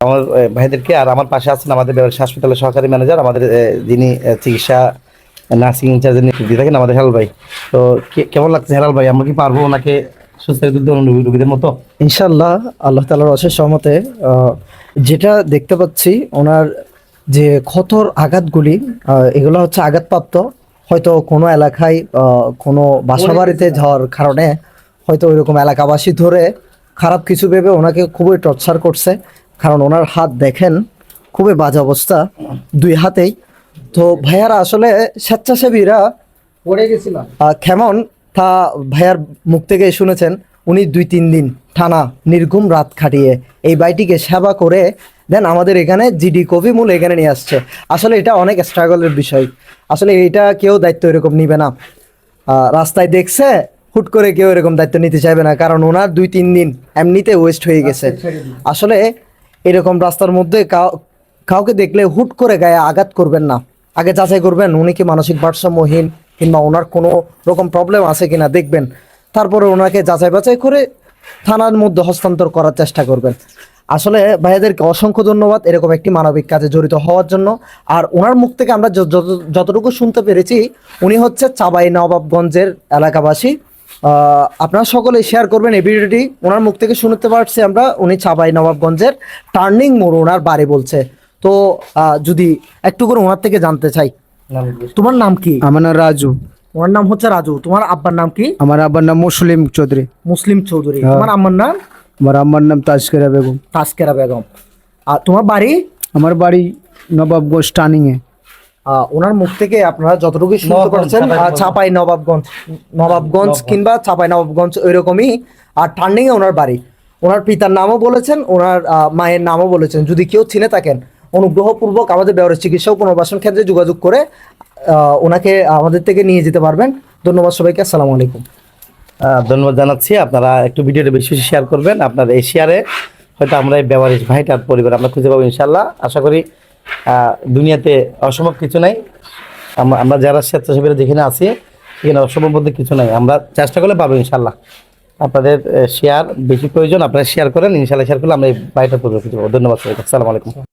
আমার ভাইদেরকে আর আমার পাশে আছেন আমাদের হাসপাতালের সহকারী ম্যানেজার আমাদের যিনি চিকিৎসা নার্সিং ইনচার্জের নেতৃত্ব থাকেন আমাদের হেলাল ভাই। তো কেমন লাগছে হেলাল ভাই? আমরা কি পারব ওনাকে সুস্থ করে তুলতে রোগী- মতো? ইনশাল্লাহ আল্লাহ তালার অশেষ সহমতে যেটা দেখতে পাচ্ছি ওনার যে ক্ষতর আঘাতগুলি এগুলো হচ্ছে আঘাতপ্রাপ্ত। হয়তো কোনো এলাকায় আহ, কোনো বাসা বাড়িতে যাওয়ার কারণে হয়তো ওইরকম এলাকাবাসী ধরে খারাপ কিছু ভেবে ওনাকে খুবই টর্চার করছে। কারণ ওনার হাত দেখেন খুবই বাজে অবস্থা দুই হাতেই। তো ভাইয়ারা আসলে স্বেচ্ছাসেবীরা পড়ে গেছিল কেমন? তা ভাইয়ার মুখ থেকে শুনেছেন উনি দুই তিন দিন থানা নির্ঘুম রাত খাটিয়ে এই বাইটিকে সেবা করে দেন আমাদের এখানে জিডি কবি মূল এখানে নিয়ে আসছে। আসলে এটা অনেক স্ট্রাগলের বিষয়। আসলে এটা কেউ দায়িত্ব এরকম নিবে না। রাস্তায় দেখছে হুট করে কেউ এরকম দায়িত্ব নিতে চাইবে না কারণ ওনার দুই তিন দিন এমনিতে ওয়েস্ট হয়ে গেছে। আসলে এরকম রাস্তার মধ্যে কাউ- কাউকে দেখলে হুট করে গায়ে আঘাত করবেন না। আগে যাচাই করবেন উনি কি মানসিক ভারসাম্যহীন কিংবা ওনার কোনো রকম প্রবলেম আছে কিনা দেখবেন। তারপরে ওনাকে যাচাই বাছাই করে থানার মধ্যে হস্তান্তর করার চেষ্টা করবেন। আসলে ভাইয়াদেরকে অসংখ্য ধন্যবাদ এরকম একটি মানবিক কাজে জড়িত হওয়ার জন্য। আর ওনার মুখ থেকে আমরা যত- যত- যতটুকু শুনতে পেরেছি, উনি হচ্ছে চাবাই নবাবগঞ্জের এলাকাবাসী। আপনারা সকলে শেয়ার করবেন এই ভিডিওটি। ওনার মুখ থেকে শুনতে পারছি আমরা উনি চাবাই নবাবগঞ্জের টার্নিং মোড় ওনার বাড়ি বলছে। তো যদি একটু করে ওনার থেকে জানতে চাই তোমার নাম কি? আমার নাম রাজু। তোমার নাম হচ্ছে রাজু। তোমার আব্বার নাম কি? আমার আব্বার নাম মুসলিম চৌধুরী। মুসলিম চৌধুরী। তোমার আম্মার নাম? আমার আম্মার নাম তাজকেরা বেগম। তাসকেরা বেগম। আর তোমার বাড়ি? আমার বাড়ি নবাবগঞ্জ টার্নিং এ আহ, ওনার মুখ থেকে আপনারা যতটুকু শুনতে পারছেন চাপাই নবাবগঞ্জ নবাবগঞ্জ। কিংবা চাপাই নবাবগঞ্জ ওইরকমই। আর টার্নিং এ ওনার বাড়ি। ওনার পিতার নামও বলেছেন ওনার মায়ের নামও বলেছেন। যদি কেউ চিনে থাকেন অনুগ্রহপূর্বক আমাদের ব্যবহার চিকিৎসা ও পুনর্বাসন ক্ষেত্রে যোগাযোগ করে ওনাকে আমাদের থেকে নিয়ে যেতে পারবেন। ধন্যবাদ সবাইকে আসসালামু আলাইকুম। ধন্যবাদ জানাচ্ছি। আপনারা একটু ভিডিওটা বেশি বেশি শেয়ার করবেন। আপনার এই শেয়ারে হয়তো আমরা এই ব্যবহারিক ভাইটার পরিবার আমরা খুঁজে পাবো ইনশাল্লাহ আশা করি দুনিয়াতে অসম্ভব কিছু নাই। আমরা যারা স্বেচ্ছাসেবীরা যেখানে আছি সেখানে অসম্ভব বলতে কিছু নাই। আমরা চেষ্টা করলে পাবো ইনশাল্লাহ আপনাদের শেয়ার বেশি প্রয়োজন, আপনারা শেয়ার করেন ইনশাল্লাহ শেয়ার করলে আমরা এই বাড়িটা খুঁজে ধন্যবাদ আসসালামু আলাইকুম।